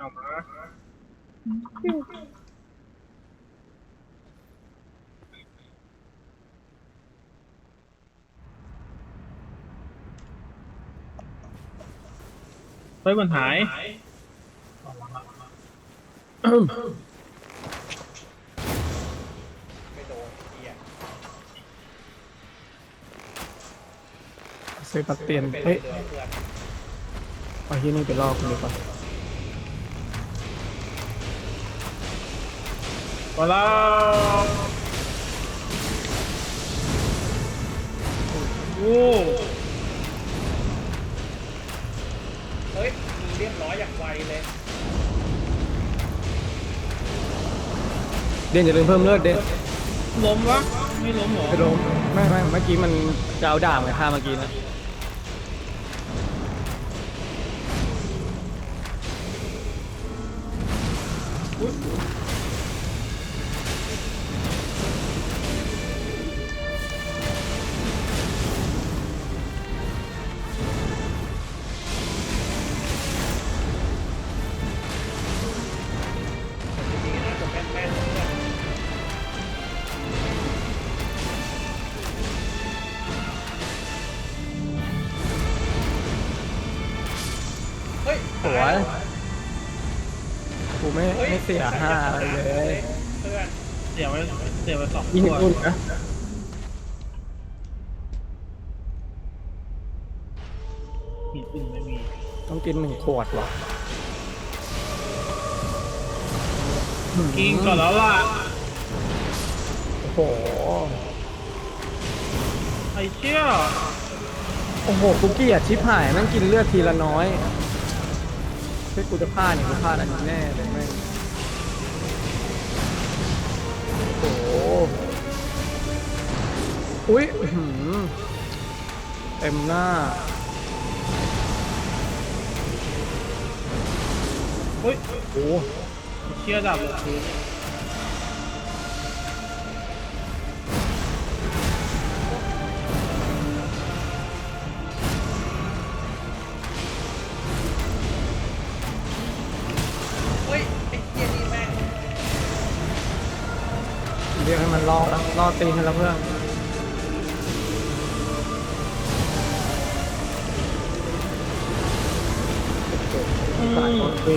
เอามาเฮ้ยมันหายไม่โดนเฮียเซบาสเตียนเป็นเฮ้ยเรือเพื่อน เอาที่นี่ไปลอกกันดีกว่า มาแล้วโอ้เฮ้ยมีเรียบร้อยอย่างไวเลยเด่นจะเดินเพิ่มเลือดเด่นล้มวะไม่ล้มเหรอไปลงไม่ไม่เมื่อกี้มันจะเอาด่างไปฆ่าเมื่อกี้นะ สียห้าอะไรเลยเพื่อนเสียไว้เสียไว้สองยิงตัวอุ่นนะหินอื่นไม่มีต้องกินหนึ่งขวดว่ะกินก่อนแล้วล่ะโอ้โหไอ้เชี่ยโอ้โหกูเกลียดชิบหายแมันกินเลือดทีละน้อยเฮ้ยกูจะพลาดเนี่ยกูพลาดอันนี้แน่เลยแม่ง อุ้ยเต็มหน้า อุ้ยโอ้เชี่ยดับเลย เรียกให้มันรอดนะรอดตีนกันแล้วเพื่อนสายคนตี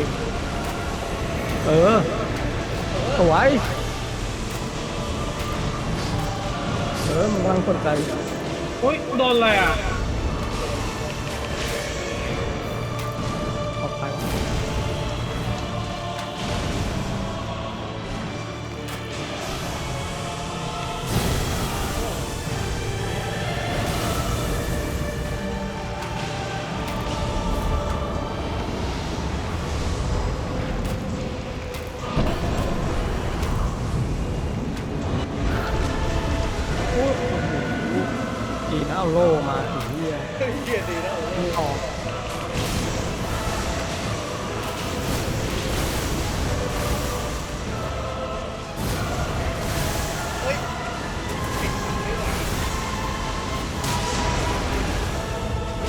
เออ สวย เออมันกำลังสนใจเฮ้ยโดนอะไรอะ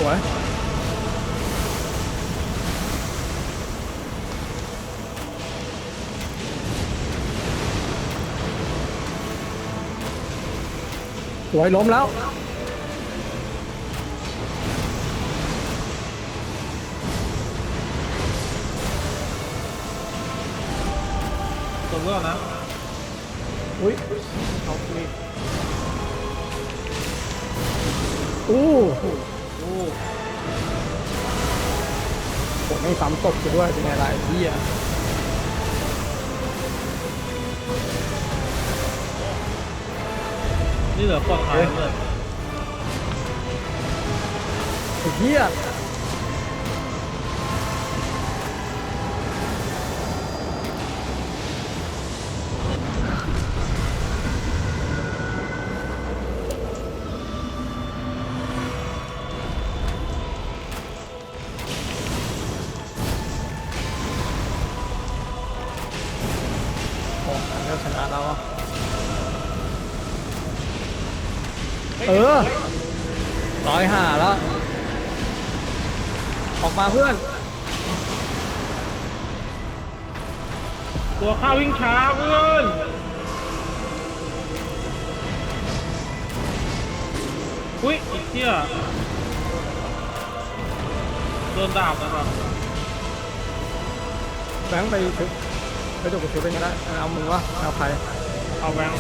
วยสวยล้มแล้วตัวเลือกนะอุ้ยเอาคุยอู้โอ้ ผมไม่ซ้ำตบกูด้วยเป็นไงล่ะไอ้เหี้ยนี่เหลือปลอดภัยเลย ไอ้เหี้ย เออร้อยห้าแล้ว ออกมาเพื่อน ตัวข้าวิ่งช้าเพื่อนอุ้ยอีกเที่ยโดนดาบนะครับแบงค์ไปถึงไปดูกูถือเป็นก็ได้เอามึงวะเอาใครเอาแบงค์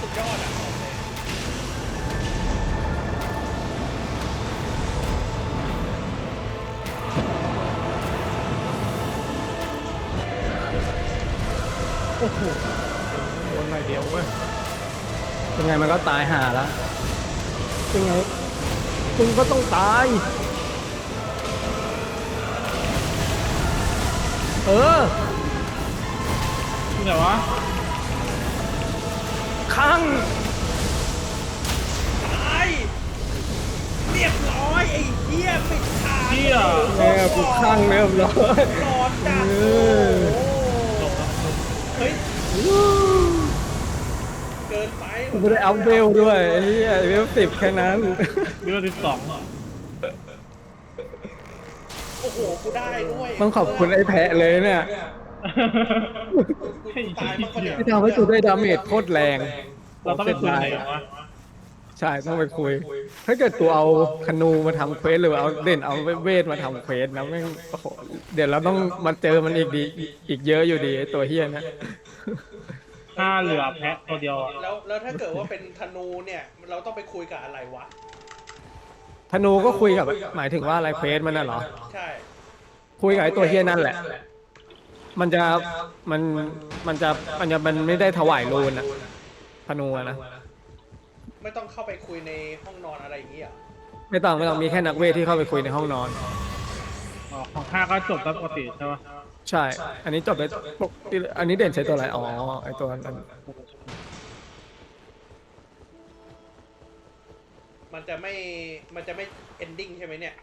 สุดยอดอะบอกเลยโอ้โหโดนหน่อยเดียวเว้ยยังไงมันก็ตายห่าแล้วยังไงมึงก็ต้องตาย เออที่ไหนวะ ข้างตายเรียบร้อยไอ้เหี้ยปิดทางเที่ยแม่กูข้างเริ่มร้อยร้อนจัดเอโอ้อโหเฮ้ยเกินไปกูไม่ได้อัพเวลด้วยไอ้เหี้ยเวลสิบแค่นั้น วิวที่สองโอ้โหกูได้ด้วยต้องขอบคุณไอ้แพะเลยเนี่ย กูตายมากกว่าเนี่ยที่ทำให้กูได้ดาเมจโคตรแรง เราต้องไปคุยไหนวะใช่ต้องไปคุย ถ้าเกิดตัวเอาคนูมาทำเควสหรือเอาเด่นเอาเวทมาทำเควสนะแม่งโอ้โหเดี๋ยวเราต้องมาเจอมันอีกดีอีกอีกเยอะอยู่ดีไอ้ตัวเฮี้ยนะห้าเหลือแพะตัวเดียวอะแล้วแล้วถ้าเกิดว่าเป็นธนูเนี่ยเราต้องไปคุยกับอะไรวะ ธนูก็คุยกับหมายถึงว่าอะไรเควสมันน่ะเหรอ ใช่ คุยกับไอ้ตัวเฮี้ยนั่นแหละ มันจะมันมันจะมันจะมันไม่ได้ถวายรูนอะธนูอะนะไม่ต้องเข้าไปคุยในห้องนอนอะไรอย่างเงี้ยเหรอไม่ต้องไม่ต้องมีแค่นักเวทที่เข้าไปคุยในห้องนอน อ๋อของห้าก็จบตามปกติใช่ปะใช่ อันนี้จบไปปกติอันนี้เด่นใช้ตัวอะไรอ๋อไอตัวนั้นมันจะไม่มันจะไม่ ending ใช่ไหมเนี่ย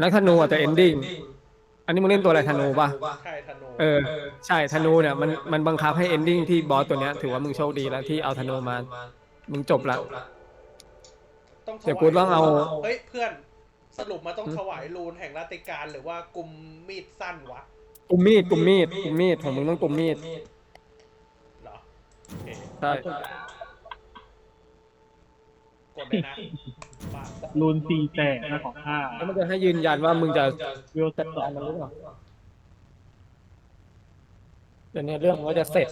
นักธนูอาจจะเอนดิ้ง อันนี้มึงเล่นตัวอะไรธนูป่ะ ใช่ธนูเออ ใช่ธนูเนี่ยมันมันบังคับให้เอนดิ้งที่บอสตัวเนี้ยถือว่ามึงโชคดีแล้วที่เอาธนูมา มึงจบละ ต้องถเดี๋ยวกูต้องเอา เฮ้ยเพื่อน สรุปมาต้องถวายรูนแห่งราติการหรือว่ากุมมีดสั้นวะกุมมีดกุมมีดกุมมีดของมึงต้องกุมมีดเหรอโอเคใช่ กดเลยนะบ้ารูนสี่แตกนะของห้าแล้วมันจะให้ยืนยันว่ามึงจะวิวจัสิดบสอกางรมันหรือเปล่าเดี๋ยวเนี้เรื่องมันก็จะเสร็จ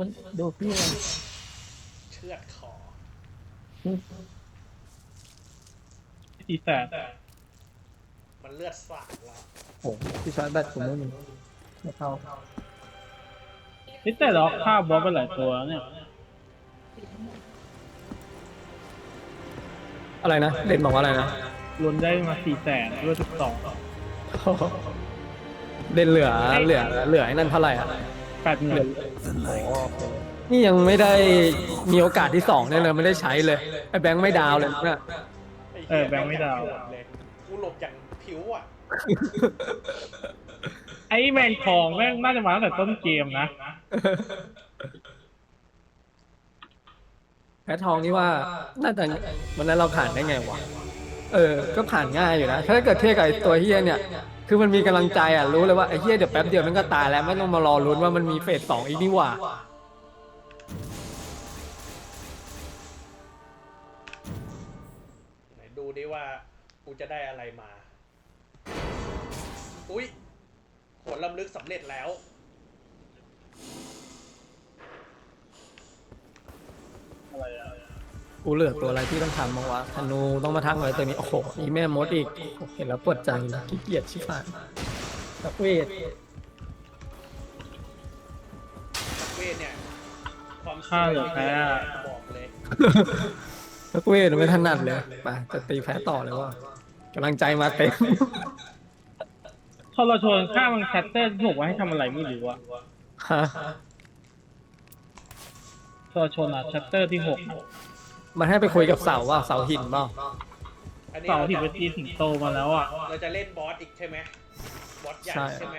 มันดูพี่มันเชือดคอสี่แตกมันเลือดสาดแล้ว โอ้โหที่ชาร์จแบตผมไม่มี ไม่เข้านี่แต่เราฆ่าบอสไปหลายตัวเนี่ยอะไรนะเด่นบอกว่าอะไรนะรุนได้มาสี่แสนวิวสิบสองเด่นเหลือเหลือเหลือไอ้นั่นเท่าไหร่อะแปดหมื่นนี่ยังไม่ได้มีโอกาสที่สองเนี่ยเลยไม่ได้ใช้เลยไอ้แบงค์ไม่ดาวเลยนะเออแบงค์ไม่ดาวเลยกูหลบอย่างผิวอะ ไอ้แมนทองแม่งน่าจะมาตั้งแต่ต้นเกมนะ แพ้ทองนี่ว่าน่าจะวันนั้นเราผ่านได้ไงวะ เออ ก็ผ่านง่ายอยู่นะ ถ้าเกิดเทียบกับไอ้ตัวเฮียเนี่ย คือมันมีกำลังใจอะ รู้เลยว่าไอ้เฮียเดี๋ยวแป๊บเดียวมันก็ตายแล้ว ไม่ต้องมารอลุ้นว่ามันมีเฟสสองอีกนี่หว่า ไหนดูดิว่า กูจะได้อะไรมา อุ้ย ผลลำลึกสำเร็จแล้ว อะไรอะกูเหลือตัวอะไรที่ต้องทำบ้างวะธนูต้องมาทั้งอะไรตัวนี้ โอ้โหอีแม่มดอีกโอ้โหเห็นแล้วปวดใจนะขี้เกียจชิบหายนักเวทนักเวทเนี่ย ความฆ่าเหลือแพ้อะบอกเลยนักเวทไม่ถนัดเลย ไปจะตีแพ้ต่อเลยว่ากำลังใจมาเต็ม ทรชนฆ่ามันแคตเตอร์ถูกไว้ให้ทำอะไรไม่รู้อะฮะทรชนอะแชปเตอร์ที่หกมันให้ไปคุยกับเสาว่าเสาหินเปล่าอันนี้เสาร์เราที่จะไปตีสิงโตมาแล้วอะเราจะเล่นบอสอีกใช่ไหมบอสใหญ่ใช่ใช่ไหม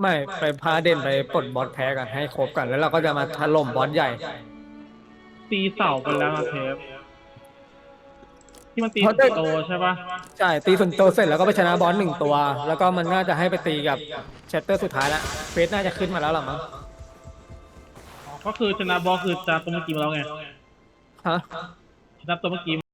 ไม่ไปพาเด่นไปปลดบอสแพ้กันให้ครบกันแล้วเราก็จะมาถล่มบอสใหญ่ ตีเสาไปแล้วอะเทปที่มันตีเพราะสิงโตใช่ปะ ใช่ตีส่วนโตวเสร็จแล้วก็ไปชนะบอสหนึ่งตัว แล้วก็มันน่าจะให้ไปตีกับแชตเตอร์สุดท้ายแล้วเฟสน่าจะขึ้นมาแล้วหรอมั้งอ๋อก็คือชนะบอสคือชนะตัวเมื่อกี้มาแล้วไงฮะ ชนะตัวเมื่อกี้